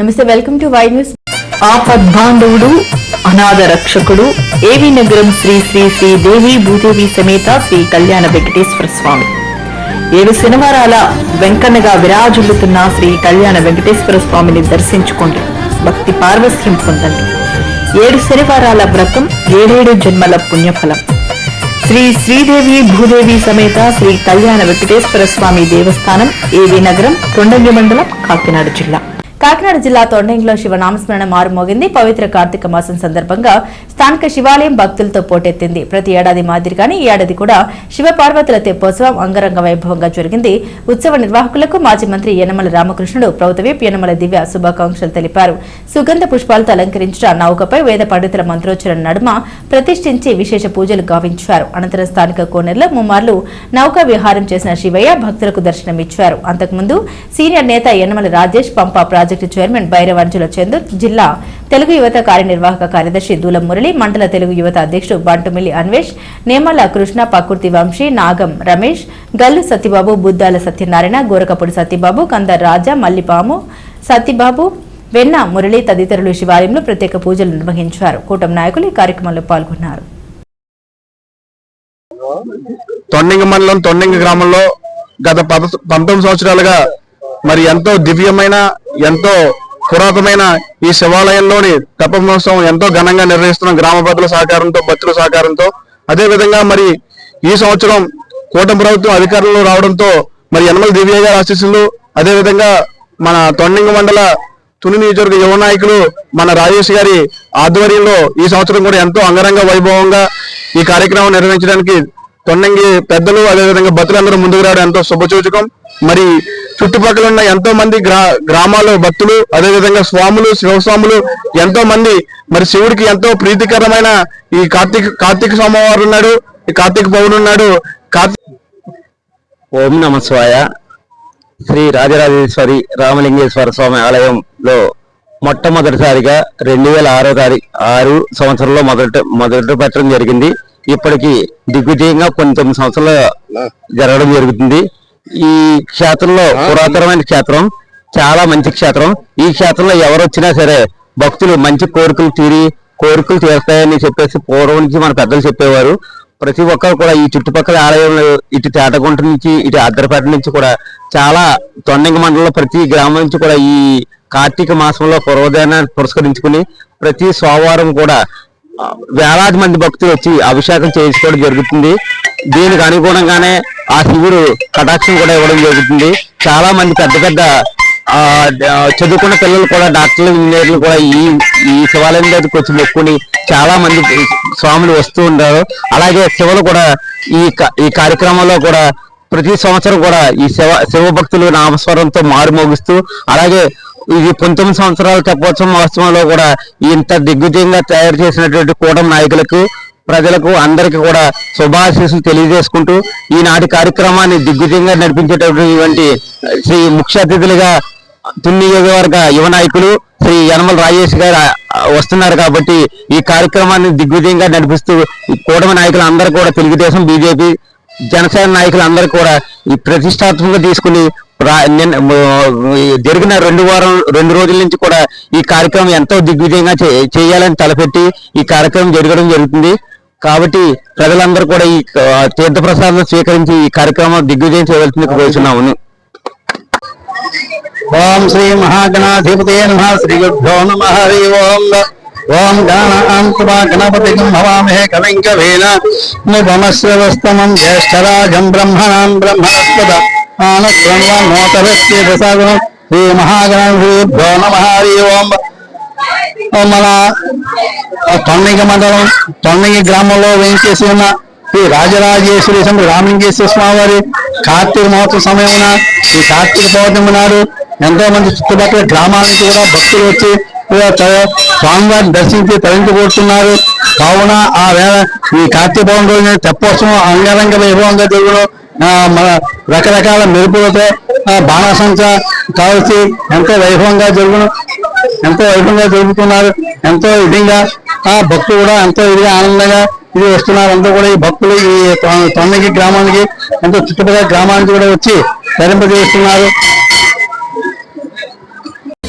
నమస్తే welcome to Y news ఆపద్బాంధవుడు అనాథ రక్షకుడు ఏవి నగరం శ్రీ శ్రీ శ్రీ దేవి భూదేవి సమేత శ్రీ కళ్యాణ వెంకటేశ్వర స్వామి. ఏడు శనివారాల వెంకన్నగా విరాజుల్లుతున్న శ్రీ కళ్యాణ వెంకటేశ్వర స్వామిని దర్శించుకోండి. భక్తి పార్వస్యం పొందండి. ఏడు శనివారాల వ్రతం ఏడేడు జన్మల పుణ్యఫలం. శ్రీ శ్రీదేవి భూదేవి సమేత శ్రీ కళ్యాణ వెంకటేశ్వర స్వామి దేవస్థానం ఏవి నగరం తొండంగి మండలం కాకినాడ జిల్లా. కాకినాడ జిల్లా తొండంగిలో శివనామస్మరణ మారుమోగింది. పవిత్ర కార్తీక మాసం సందర్భంగా స్థానిక శివాలయం భక్తులతో పోటెత్తింది. ప్రతి ఏడాది మాదిరిగానే ఈ ఏడాది కూడా శివ పార్వతుల తెప్పోత్సవం అంగరంగ వైభవంగా జరిగింది. ఉత్సవ నిర్వాహకులకు మాజీ మంత్రి యనమల రామకృష్ణుడు ప్రభుత్వవీప్ యనమల దివ్య శుభాకాంక్షలు తెలిపారు. సుగంధ పుష్పాలతో అలంకరించిన నౌకపై వేద పండితుల మంత్రోచ్చరణ నడుమ ప్రతిష్ఠించి విశేష పూజలు గావించారు. అనంతరం స్థానిక కోనేరులో ముమ్మార్లు నౌక విహారం చేసిన శివయ్య భక్తులకు దర్శనమిచ్చారు. అంతకుముందు సీనియర్ నేత యనమల రాజేష్ పంపా ప్రాజెక్టు చైర్మన్ భైరవంజుల చందూర్ జిల్లా తెలుగు యువత కార్యనిర్వాహక కార్యదర్శి దూల మురళి మండల తెలుగు యువత అధ్యక్షుడు బంటుమిల్లి అన్వేష్ నేమల కృష్ణ పకుర్తి వంశీ నాగం రమేష్ గల్లు సత్యబాబు బుద్దాల సత్యనారాయణ గోరకపూడి సత్యబాబు కందర్ రాజా మల్లిపాము సత్యబాబు వెన్న మురళి తదితరులు శివాలయంలో ప్రత్యేక పూజలు నిర్వహించారు. కూటమి నాయకులు ఈ కార్యక్రమంలో పాల్గొన్నారు. తొండింగ మండలం తొండింగ గ్రామంలో గత పంతొమ్మిది సంవత్సరాలుగా మరి ఎంతో దివ్యమైన ఎంతో పురాతనమైన ఈ శివాలయంలోని తప మహోత్సవం ఎంతో ఘనంగా నిర్వహిస్తున్నాం గ్రామ పెద్దల సహకారంతో భక్తుల సహకారంతో అదే విధంగా మరి ఈ సంవత్సరం కూటమి ప్రభుత్వం అధికారంలో రావడంతో మరి యనమల దివ్య గారి ఆశీస్సులు అదే విధంగా మన తొండంగి మండల తుని నియోజకవర్గ యువ నాయకులు మన రాజేష్ గారి ఆధ్వర్యంలో ఈ సంవత్సరం కూడా ఎంతో అంగరంగ వైభవంగా ఈ కార్యక్రమం నిర్వహించడానికి తొండంగి పెద్దలు అదేవిధంగా భక్తులందరూ ముందుకు రావడం ఎంతో శుభసూచకం మరి చుట్టుపక్కల ఉన్న ఎంతో మంది గ్రా గ్రామాల భక్తులు అదేవిధంగా స్వాములు శివస్వాములు ఎంతో మంది మరి శివుడికి ఎంతో ప్రీతికరమైన ఈ కార్తీక కార్తీక స్వామివారు ఉన్నాడు ఈ కార్తీక పౌర్ణమి ఉన్నాడు కార్తీక ఓం నమ శివాయ శ్రీ రాజరాజేశ్వరి రామలింగేశ్వర స్వామి ఆలయంలో మొట్టమొదటిసారిగా రెండు వేల ఆరో తారీఖు ఆరు సంవత్సరంలో మొదట మొదట పెట్టడం జరిగింది. ఇప్పటికి దిగ్విజయంగా కొన్ని తొమ్మిది సంవత్సరాలు జరగడం జరుగుతుంది. ఈ క్షేత్రంలో పురాతనమైన క్షేత్రం చాలా మంచి క్షేత్రం. ఈ క్షేత్రంలో ఎవరు వచ్చినా సరే భక్తులు మంచి కోరికలు తీరి కోరికలు తీరుతాయని చెప్పేసి పూర్వం నుంచి మన పెద్దలు చెప్పేవారు. ప్రతి ఒక్కరు కూడా ఈ చుట్టుపక్కల ఆలయంలో ఇటు తేటగుంట నుంచి ఇటు అద్దరపేట నుంచి కూడా చాలా తొండంగి మండలంలో ప్రతి గ్రామం నుంచి కూడా ఈ కార్తీక మాసంలో పూర్వోదయాన్ని పురస్కరించుకుని ప్రతి సోమవారం కూడా వేలాది మంది భక్తులు వచ్చి అభిషేకం చేసుకోవడం జరుగుతుంది. దీనికి అనుగుణంగానే ఆ శివుడు కటాక్షం కూడా ఇవ్వడం జరుగుతుంది. చాలా మంది పెద్ద పెద్ద ఆ చదువుకున్న పిల్లలు కూడా డాక్టర్లు ఇంజనీర్లు కూడా ఈ ఈ శివాలయం దగ్గరికి వచ్చి మొక్కుని చాలా మంది స్వాములు వస్తూ ఉంటారు. అలాగే శివులు కూడా ఈ ఈ కార్యక్రమంలో కూడా ప్రతి సంవత్సరం కూడా ఈ శివ శివ భక్తులు నామస్వరంతో మారుమోగిస్తూ అలాగే ఇది పంతొమ్మిది సంవత్సరాల తెప్పోత్సవం మహోత్సవంలో కూడా ఇంత దిగ్విజయంగా తయారు చేసినటువంటి కూటమి నాయకులకు ప్రజలకు అందరికీ కూడా శుభాశీస్సులు తెలియజేసుకుంటూ ఈనాటి కార్యక్రమాన్ని దిగ్విజయంగా నడిపించేటటువంటి శ్రీ ముఖ్య అతిథులుగా తున్ని నియోజకవర్గ యువ నాయకులు శ్రీ యనమల రాజేష్ గారు వస్తున్నారు కాబట్టి ఈ కార్యక్రమాన్ని దిగ్విజయంగా నడిపిస్తూ ఈ కూటమి నాయకులు అందరూ కూడా తెలుగుదేశం బీజేపీ జనసేన నాయకులు అందరూ కూడా ఈ ప్రతిష్టాత్మకంగా తీసుకుని జరిగిన రెండు వారం రెండు రోజుల నుంచి కూడా ఈ కార్యక్రమం ఎంతో దిగ్విజయంగా చే- చేయాలని తలపెట్టి ఈ కార్యక్రమం జరగడం జరుగుతుంది. కాబట్టి ప్రజలందరూ కూడా ఈ తీర్థప్రసాదం స్వీకరించి ఈ కార్యక్రమం దిగ్విజయం చేయవలసింది కోరుచున్నాము ఓం శ్రీ మహాగణాధిపతే నమ. శ్రీ గురుభ్యో నమ. హరి ఓం. ఓం గణాంతమా గణపతి భవామహే కవిం కవీన ముపమశ్రవస్తమం జ్యేష్ఠరాజం బ్రహ్మణాం బ్రహ్మణస్పద ఆనబ్రహ్మోతరస్యేదసాగుణం శ్రీ మహాగణాధిపతిభ్యో నమ హరి ఓం మన తొమ్మిది మండలం తొమ్మిది గ్రామంలో వేయించేసి ఉన్న ఈ రాజరాజేశ్వరి స్వామి రామలింగేశ్వర స్వామివారి కార్తీక మహోత్సవ సమయమున ఈ కార్తీక పౌర్ణమి నాడు ఎంతో మంది చుట్టుపక్కల గ్రామాల నుంచి కూడా భక్తులు వచ్చి స్వామివారిని దర్శించి తరించబోతున్నారు కావున ఆ వేళ ఈ కార్తీక పౌర్ణమి రోజున తెప్పోత్సవం అంగరంగ వైభవంగా జరుగును. మన రకరకాల మెరుపులతో బాణాసంచ బాణసంచ కావలసి ఎంతో వైభవంగా జరుగును. ఎంతో వైభవంగా జరుపుతున్నారు. ఎంతో విధంగా ఆ భక్తులు కూడా ఎంతో ఇదిగా ఆనందంగా ఇది వస్తున్నారు. అంతా కూడా ఈ భక్తులు ఈ తొ- తొమ్మిది గ్రామానికి ఎంతో చుట్టుపక్కల గ్రామానికి కూడా వచ్చి ధరింపజేస్తున్నారు